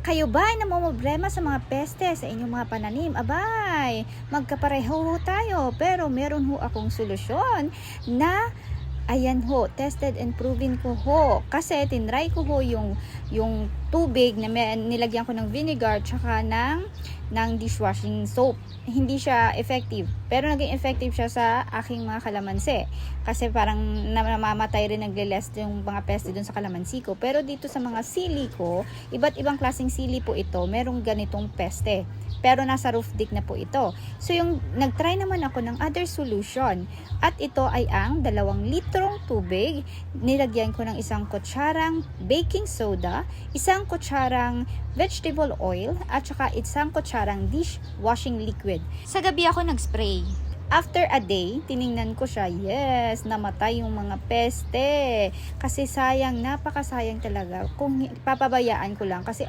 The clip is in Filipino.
Kayo ba ay namomroblema sa mga peste sa inyong mga pananim? Abay, magkapareho ho tayo. Pero meron ho akong solusyon na ayan ho, tested and proven ko ho. Kasi tinry ko ho yung, yung tubig na may, nilagyan ko ng vinegar tsaka ng, ng dishwashing soap. Hindi siya effective. Pero naging effective siya sa aking mga kalamansi. Kasi parang namamatay rin nagle-less yung mga peste dun sa kalamansi ko. Pero dito sa mga sili ko, iba't ibang klaseng sili po ito, merong ganitong peste. Pero nasa roof deck na po ito. So yung nagtry naman ako ng other solution. At ito ay ang dalawang litrong tubig. Nilagyan ko ng isang kutsarang baking soda, isang kutsarang vegetable oil, at saka isang kutsarang dishwashing liquid. Sa gabi ako nag-spray. After a day, tiningnan ko siya, yes, namatay yung mga peste. Kasi sayang, napakasayang talaga kung papabayaan ko lang. Kasi